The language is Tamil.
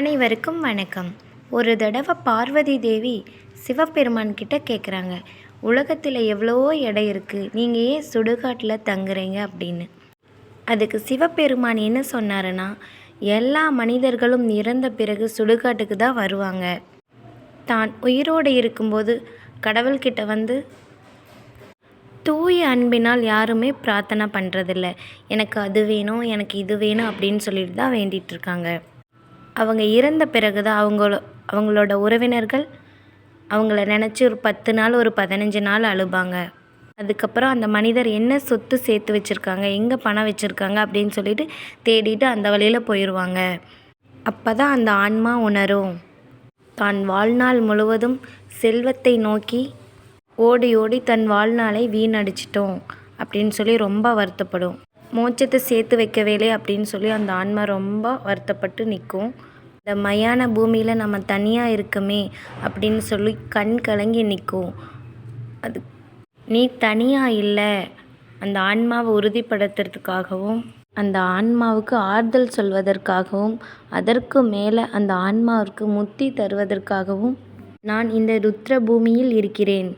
அனைவருக்கும் வணக்கம். ஒரு தடவை பார்வதி தேவி சிவபெருமான் கிட்ட கேட்குறாங்க உலகத்தில் எவ்வளவோ இடம் இருக்குது நீங்கள் ஏன் சுடுகாட்டில் தங்குறீங்க? அப்படின்னு. அதுக்கு சிவபெருமான் என்ன சொன்னாருன்னா எல்லா மனிதர்களும் இறந்த பிறகு சுடுகாட்டுக்கு தான் வருவாங்க. தான் உயிரோடு இருக்கும்போது கடவுள்கிட்ட வந்து தூய அன்பினால் யாருமே பிரார்த்தனை பண்ணுறதில்ல எனக்கு அது வேணும் எனக்கு இது வேணும் அப்படின்னு சொல்லிட்டு தான் வேண்டிகிட்டு இருக்காங்க. அவங்க இறந்த பிறகு தான் அவங்களோ அவங்களோட உறவினர்கள் அவங்கள நினச்சி ஒரு பத்து நாள் ஒரு பதினஞ்சு நாள் அழுபாங்க. அதுக்கப்புறம் அந்த மனிதர் என்ன சொத்து சேர்த்து வச்சுருக்காங்க எங்கே பணம் வச்சுருக்காங்க அப்படின்னு சொல்லிட்டு தேடிட்டு அந்த வழியில் போயிடுவாங்க அப்போ தான் அந்த ஆன்மா உணரும். தான் வாழ்நாள் முழுவதும் செல்வத்தை நோக்கி ஓடி ஓடி தன் வாழ்நாளை வீணடிச்சிட்டோம் அப்படின்னு சொல்லி ரொம்ப வருத்தப்படும். மோட்சத்தை சேர்த்து வைக்கவேலே அப்படின்னு சொல்லி அந்த ஆன்மா ரொம்ப வருத்தப்பட்டு நிற்கும். இந்த மயான பூமியில் நம்ம தனியாக இருக்கமே அப்படின்னு சொல்லி கண் கலங்கி நிற்கும். அது நீ தனியாக இல்லை. அந்த ஆன்மாவை உறுதிப்படுத்துறதுக்காகவும் அந்த ஆன்மாவுக்கு ஆறுதல் சொல்வதற்காகவும் அதற்கு மேலே அந்த ஆன்மாவிற்கு முத்தி தருவதற்காகவும் நான் இந்த ருத்ர பூமியில் இருக்கிறேன்.